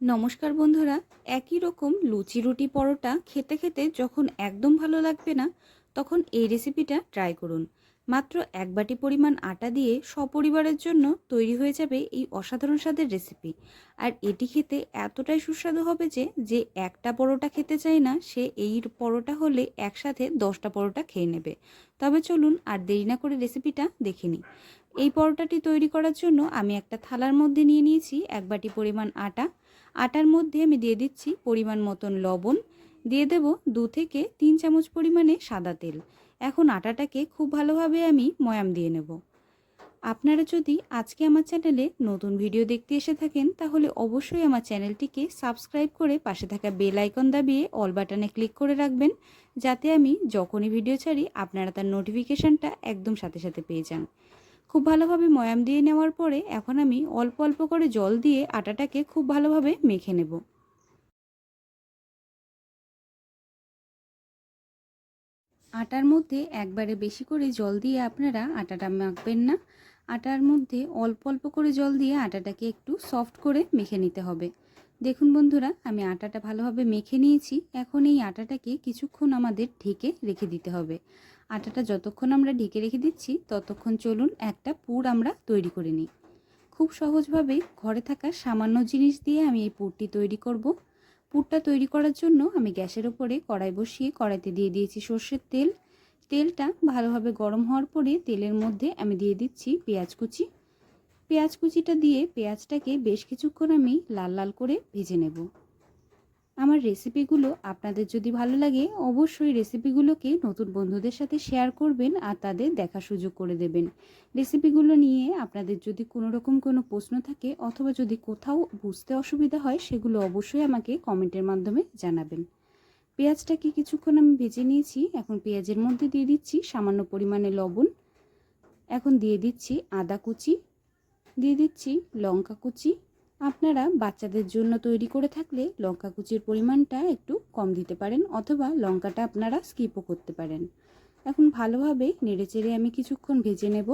নমস্কার বন্ধুরা, একই রকম লুচি রুটি পরোটা খেতে খেতে যখন একদম ভালো লাগবে না, তখন এই রেসিপিটা ট্রাই করুন। মাত্র এক বাটি পরিমাণ আটা দিয়ে সপরিবারের জন্য তৈরি হয়ে যাবে এই অসাধারণ স্বাদের রেসিপি আর এটি খেতে এতটাই সুস্বাদু হবে যে যে একটা পরোটা খেতে চায় না, সে এই পরোটা হলে একসাথে দশটা পরোটা খেয়ে নেবে। তবে চলুন আর দেরি না করে রেসিপিটা দেখে নিই। এই পরোটাটি তৈরি করার জন্য আমি একটা থালার মধ্যে নিয়ে নিয়েছি, এক বাটি পরিমাণ আটা আটার মধ্যে আমি দিয়ে দিচ্ছি পরিমাণ মতন লবণ। দিয়ে দেব দু থেকে তিন চামচ পরিমাণে সাদা তেল। এখন আটাটাকে খুব ভালোভাবে আমি ময়াম দিয়ে নেব। আপনারা যদি আজকে আমার চ্যানেলে নতুন ভিডিও দেখতে এসে থাকেন, তাহলে অবশ্যই আমার চ্যানেলটিকে সাবস্ক্রাইব করে পাশে থাকা বেল আইকন দাবিয়ে অল বাটনে ক্লিক করে রাখবেন, যাতে আমি যখনই ভিডিও ছাড়ি আপনারা তার নোটিফিকেশানটা একদম সাথে সাথে পেয়ে যান। খুব ভালোভাবে ময়াম দিয়ে নেওয়ার পরে এখন আমি অল্প অল্প করে জল দিয়ে আটাটাকে খুব ভালোভাবে মেখে নেব। আটার মধ্যে একবারে বেশি করে জল দিয়ে আপনারা আটাটা মাখবেন না। আটার মধ্যে অল্প অল্প করে জল দিয়ে আটাটাকে একটু সফট করে মেখে নিতে হবে। দেখুন বন্ধুরা, আমি আটাটা ভালোভাবে মেখে নিয়েছি। এখন এই আটাটাকে কিছুক্ষণ আমাদের ঢেকে রেখে দিতে হবে। আটাটা যতক্ষণ আমরা ঢেকে রেখে দিচ্ছি, ততক্ষণ চলুন একটা পুর আমরা তৈরি করে নিই। খুব সহজভাবে ঘরে থাকা সামান্য জিনিস দিয়ে আমি এই পুরটি তৈরি করব। পুরটা তৈরি করার জন্য আমি গ্যাসের ওপরে কড়াই বসিয়ে কড়াইতে দিয়ে দিয়েছি সর্ষের তেল। তেলটা ভালোভাবে গরম হওয়ার পরে তেলের মধ্যে আমি দিয়ে দিচ্ছি পেঁয়াজ কুচি। পেঁয়াজ কুচিটা দিয়ে পেঁয়াজটাকে বেশ কিছুক্ষণ আমি লাল লাল করে ভেজে নেব। আমার রেসিপিগুলো আপনাদের যদি ভালো লাগে, অবশ্যই রেসিপিগুলোকে নতুন বন্ধুদের সাথে শেয়ার করবেন আর তাদের দেখা সুযোগ করে দেবেন। রেসিপিগুলো নিয়ে আপনাদের যদি কোনো রকম কোনো প্রশ্ন থাকে অথবা যদি কোথাও বুঝতে অসুবিধা হয়, সেগুলো অবশ্যই আমাকে কমেন্টের মাধ্যমে জানাবেন। পেঁয়াজটাকে কিছুক্ষণ আমি ভেজে নিয়েছি, এখন পেঁয়াজের মধ্যে দিয়ে দিচ্ছি সামান্য পরিমাণে লবণ। এখন দিয়ে দিচ্ছি আদা কুচি, দিয়ে দিচ্ছি লঙ্কা কুচি আপনারা বাচ্চাদের জন্য তৈরি করে থাকলে লঙ্কা কুচির পরিমাণটা একটু কম দিতে পারেন অথবা লঙ্কাটা আপনারা স্কিপও করতে পারেন। এখন ভালোভাবে নেড়েচেড়ে আমি কিছুক্ষণ ভেজে নেব।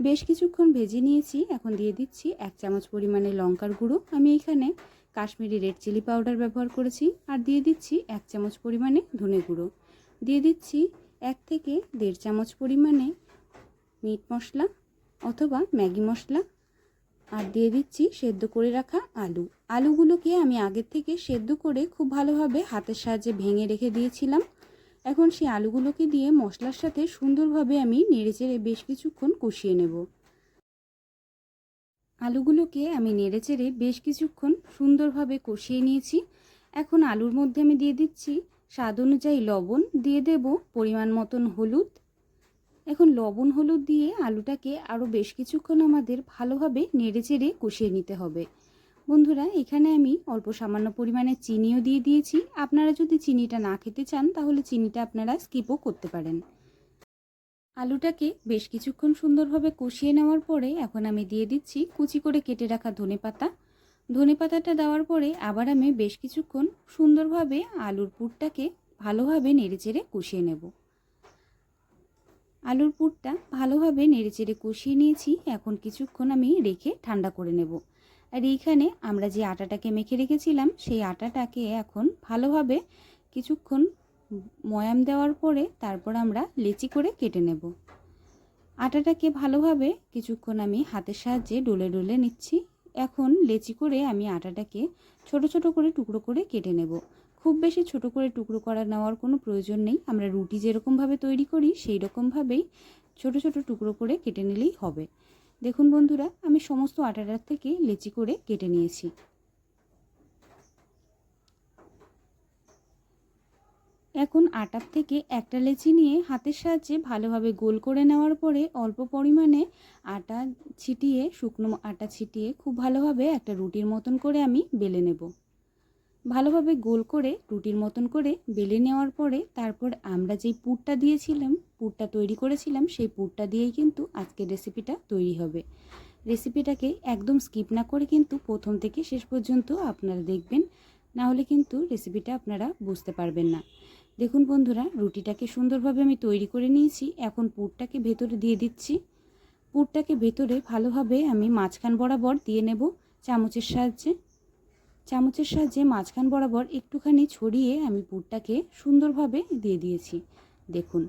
বেশ কিছুক্ষণ ভেজে নিয়েছি, এখন দিয়ে দিচ্ছি এক চামচ পরিমাণে লঙ্কার গুঁড়ো। আমি এখানে কাশ্মীরি রেড চিলি পাউডার ব্যবহার করেছি আর দিয়ে দিচ্ছি এক চামচ পরিমাণে ধনে গুঁড়ো। দিয়ে দিচ্ছি এক থেকে দেড় চামচ পরিমাণে মিট মশলা অথবা ম্যাগি মশলা। আর দিয়ে দিচ্ছি সেদ্ধ করে রাখা আলু। আলুগুলোকে আমি আগের থেকে সেদ্ধ করে খুব ভালোভাবে হাতের সাহায্যে ভেঙে রেখে দিয়েছিলাম। এখন সেই আলুগুলোকে দিয়ে মশলার সাথে সুন্দরভাবে আমি নেড়েচেড়ে বেশ কিছুক্ষণ কষিয়ে নেব। আলুগুলোকে আমি নেড়েচেড়ে বেশ কিছুক্ষণ সুন্দরভাবে কষিয়ে নিয়েছি। এখন আলুর মধ্যে আমি দিয়ে দিচ্ছি স্বাদ অনুযায়ী লবণ, দিয়ে দেব পরিমাণ মতন হলুদ এখন লবণ, হলুদ দিয়ে আলুটাকে আরও বেশ কিছুক্ষণ আমাদের ভালোভাবে নেড়েচেড়ে কষিয়ে নিতে হবে। বন্ধুরা, এখানে আমি অল্প সামান্য পরিমাণে চিনিও দিয়ে দিয়েছি। আপনারা যদি চিনিটা না খেতে চান, তাহলে চিনিটা আপনারা স্কিপও করতে পারেন। আলুটাকে বেশ কিছুক্ষণ সুন্দরভাবে কষিয়ে নেওয়ার পরে এখন আমি দিয়ে দিচ্ছি কুচি করে কেটে রাখা ধনে পাতা। ধনে পাতাটা দেওয়ার পরে আবার আমি বেশ কিছুক্ষণ সুন্দরভাবে আলুর পুরটাকে ভালোভাবে নেড়েচেড়ে কষিয়ে নেব। আলুর পুরটা ভালোভাবে নেড়েচেড়ে কষিয়ে নিয়েছি। এখন কিছুক্ষণ আমি রেখে ঠান্ডা করে নেব। আর এইখানে আমরা যে আটাটাকে মেখে রেখেছিলাম, সেই আটাটাকে এখন ভালোভাবে কিছুক্ষণ ময়াম দেওয়ার পরে তারপর আমরা লেচি করে কেটে নেব। আটাটাকে ভালোভাবে কিছুক্ষণ আমি হাতের সাহায্যে ডলে ডলে নিচ্ছি। এখন লেচি করে আমি আটাটাকে ছোট ছোট করে টুকরো করে কেটে নেব। খুব বেশি ছোট করে টুকরো করা নেওয়ার কোনো প্রয়োজন নেই। আমরা রুটি যেরকমভাবে তৈরি করি, সেই রকমভাবেই ছোট ছোট টুকরো করে কেটে নিলেই হবে। দেখুন বন্ধুরা, আমি সমস্ত আটাটার থেকে লেচি করে কেটে নিয়েছি। এখন আটার থেকে একটা লেচি নিয়ে হাতের সাহায্যে ভালোভাবে গোল করে নেওয়ার পরে অল্প পরিমাণে আটা ছিটিয়ে, শুকনো আটা ছিটিয়ে খুব ভালোভাবে একটা রুটির মতন করে আমি বেলে নেব। ভালোভাবে গোল করে, রুটির মতন করে বেলে নেওয়ার পরে তারপর আমরা যেই পুরটা দিয়েছিলাম, পুরটা তৈরি করেছিলাম, সেই পুরটা দিয়েই কিন্তু আজকের রেসিপিটা তৈরি হবে। রেসিপিটাকে একদম স্কিপ না করে কিন্তু প্রথম থেকে শেষ পর্যন্ত আপনারা দেখবেন না হলে কিন্তু রেসিপিটা আপনারা বুঝতে পারবেন না। দেখুন বন্ধুরা, রুটিটাকে সুন্দরভাবে আমি তৈরি করে নিয়েছি, এখন পুরটাকে ভেতরে দিয়ে দিচ্ছি। পুরটাকে ভেতরে ভালোভাবে আমি মাঝখান বরাবর দিয়ে নেব, চামচের সাহায্যে। চামচের সাহায্যে মাঝখান বরাবর একটুখানি ছড়িয়ে আমি পুরটাকে সুন্দরভাবে দিয়ে দিয়েছি। দেখুন,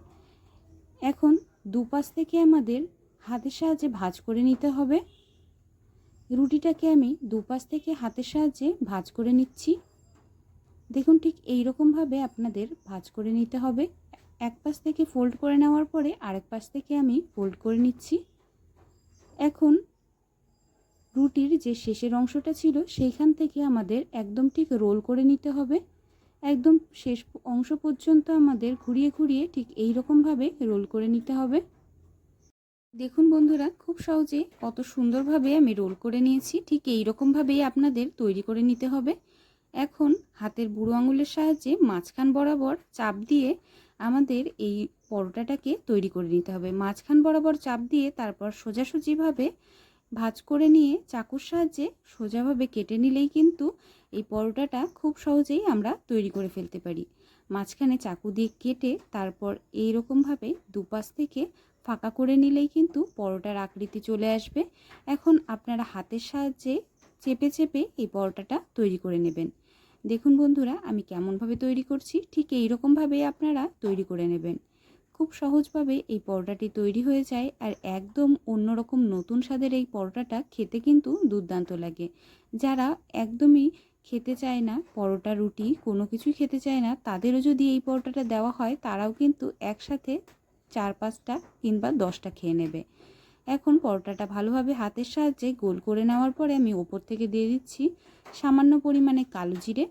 এখন দুপাশ থেকে আমাদের হাতের সাহায্যে ভাজ করে নিতে হবে। রুটিটাকে আমি দুপাশ থেকে হাতের সাহায্যে ভাজ করে নিচ্ছি। দেখুন, ঠিক এই রকমভাবে আপনাদের ভাজ করে নিতে হবে। এক পাশ থেকে ফোল্ড করে নেওয়ার পরে আরেক পাশ থেকে আমি ফোল্ড করে নিচ্ছি। এখন রুটির যে শেষের অংশটা ছিল, সেইখান থেকে আমাদের একদম ঠিক রোল করে নিতে হবে। একদম শেষ অংশ পর্যন্ত আমাদের ঘুরিয়ে ঘুরিয়ে ঠিক এই রকমভাবে রোল করে নিতে হবে। দেখুন বন্ধুরা, খুব সহজে কত সুন্দরভাবে আমি রোল করে নিয়েছি, ঠিক এই রকমভাবেই আপনাদের তৈরি করে নিতে হবে। এখন হাতের বুড়ো আঙুলের সাহায্যে মাঝখান বরাবর চাপ দিয়ে আমাদের এই পরোটাটাকে তৈরি করে নিতে হবে। মাঝখান বরাবর চাপ দিয়ে তারপর সোজাসুজিভাবে ভাজ করে নিয়ে চাকুর সাহায্যে সোজাভাবে কেটে নিলেই কিন্তু এই পরোটাটা খুব সহজেই আমরা তৈরি করে ফেলতে পারি। মাঝখানে চাকু দিয়ে কেটে তারপর এই রকমভাবে দুপাশ থেকে ফাঁকা করে নিলেই কিন্তু পরোটার আকৃতি চলে আসবে। এখন আপনারা হাতের সাহায্যে চেপে চেপে এই পরোটাটা তৈরি করে নেবেন। দেখুন বন্ধুরা, আমি কেমনভাবে তৈরি করছি, ঠিক এই রকমভাবেই আপনারা তৈরি করে নেবেন। খুব সহজভাবে এই পরোটাটি তৈরি হয়ে যায় আর একদম অন্যরকম নতুন স্বাদের এই পরোটাটা খেতে কিন্তু দুর্দান্ত লাগে। যারা একদমই খেতে চায় না, পরোটা, রুটি, কোনো কিছুই খেতে চায় না, তাদেরও যদি এই পরোটাটা দেওয়া হয়, তারাও কিন্তু একসাথে চার পাঁচটা কিংবা দশটা খেয়ে নেবে। এখন পরোটাটা ভালোভাবে হাতের সাহায্যে গোল করে নেওয়ার পরে আমি ওপর থেকে দিয়ে দিচ্ছি সামান্য পরিমাণে কালো জিরে,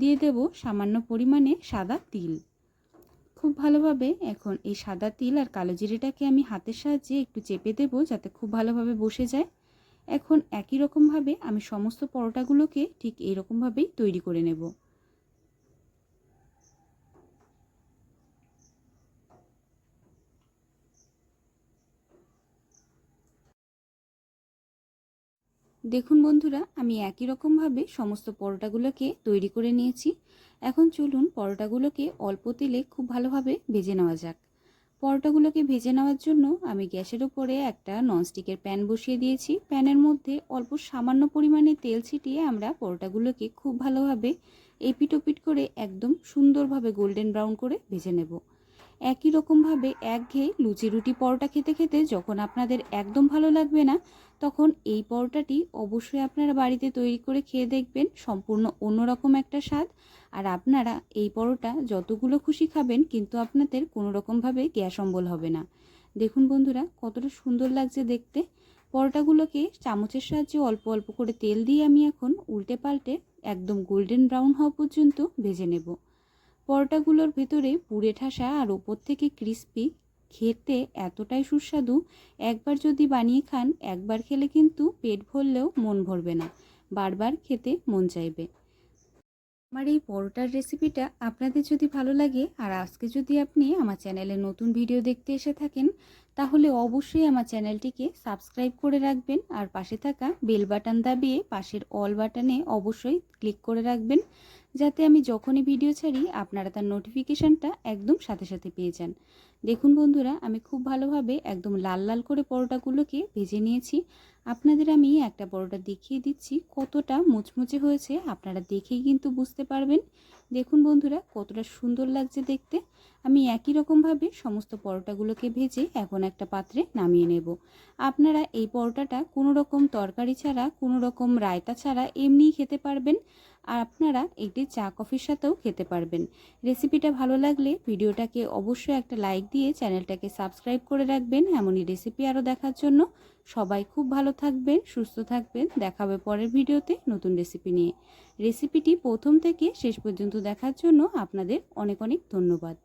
দিয়ে দেব সামান্য পরিমাণে সাদা তিল। খুব ভালোভাবে এখন এই সাদা তিল আর কালো জিরেটাকে আমি হাতের সাহায্যে একটু চেপে দেব যাতে খুব ভালোভাবে বসে যায়। এখন একই রকমভাবে আমি সমস্ত পরোটাগুলোকে ঠিক এই রকমভাবেই তৈরি করে নেব। দেখুন বন্ধুরা, আমি একই রকমভাবে সমস্ত পরোটাগুলোকে তৈরি করে নিয়েছি। এখন চলুন পরোটাগুলোকে অল্প তেলে খুব ভালোভাবে ভেজে নেওয়া যাক। পরোটাগুলোকে ভেজে নেওয়ার জন্য আমি গ্যাসের উপরে একটা ননস্টিকের প্যান বসিয়ে দিয়েছি। প্যানের মধ্যে অল্প সামান্য পরিমাণে তেল ছিটিয়ে আমরা পরোটাগুলোকে খুব ভালোভাবে এপিট ওপিট করে একদম সুন্দরভাবে গোল্ডেন ব্রাউন করে ভেজে নেব। একই রকমভাবে একঘেয়ে লুচি রুটি পরোটা খেতে খেতে যখন আপনাদের একদম ভালো লাগবে না, তখন এই পরোটাটি অবশ্যই আপনারা বাড়িতে তৈরি করে খেয়ে দেখবেন, সম্পূর্ণ অন্যরকম একটা স্বাদ। আর আপনারা এই পরোটা যতগুলো খুশি খাবেন, কিন্তু আপনাদের কোনো রকমভাবে গ্যাস অম্বল হবে না। দেখুন বন্ধুরা, কতটা সুন্দর লাগছে দেখতে। পরোটাগুলোকে চামচের সাহায্যে অল্প অল্প করে তেল দিয়ে আমি এখন উল্টে পাল্টে একদম গোল্ডেন ব্রাউন হওয়া পর্যন্ত ভেজে নেব। পরোটাগুলোর ভেতরে পুড়ে ঠাসা আর ওপর থেকে ক্রিস্পি খেতে এতটাই সুস্বাদু, একবার যদি বানিয়ে খান, একবার খেলে কিন্তু পেট ভরলেও মন ভরবে না। বারবার খেতে মন চাইবে। আমার এই পরোটার রেসিপিটা আপনাদের যদি ভালো লাগে, আর আজকে যদি আপনি আমার চ্যানেলে নতুন ভিডিও দেখতে এসে থাকেন তাহলে অবশ্যই আমার চ্যানেলটিকে সাবস্ক্রাইব করে রাখবেন আর পাশে থাকা বেল বাটন দাবিয়ে পাশের অল বাটনে অবশ্যই ক্লিক করে রাখবেন, যাতে আমি যখনই ভিডিও ছাড়ি আপনারা তার নোটিফিকেশানটা একদম সাথে সাথে পেয়ে যান। দেখুন বন্ধুরা, আমি খুব ভালোভাবে একদম লাল লাল করে পরোটাগুলোকে ভেজে নিয়েছি। আপনাদের আমি একটা পরোটা দেখিয়ে দিচ্ছি, কতটা মুচমুচে হয়েছে আপনারা দেখেই কিন্তু বুঝতে পারবেন। দেখুন বন্ধুরা, কতটা সুন্দর লাগছে দেখতে। আমি একই রকমভাবে সমস্ত পরোটাগুলোকে ভেজে এখন একটা পাত্রে নামিয়ে নেব। আপনারা এই পরোটাটা কোনো রকম তরকারি ছাড়া, কোনো রকম রায়তা ছাড়া এমনিই খেতে পারবেন। আর আপনারা এটি চা কফির সাথেও খেতে পারবেন। রেসিপিটা ভালো লাগলে ভিডিওটাকে অবশ্যই একটা লাইক দিয়ে চ্যানেলটাকে সাবস্ক্রাইব করে রাখবেন। এমনই রেসিপি আরও দেখার জন্য সবাই খুব ভালো থাকবেন, সুস্থ থাকবেন। দেখাবে পরের ভিডিওতে নতুন রেসিপি নিয়ে। রেসিপিটি প্রথম থেকে শেষ পর্যন্ত দেখার জন্য আপনাদের অনেক অনেক ধন্যবাদ।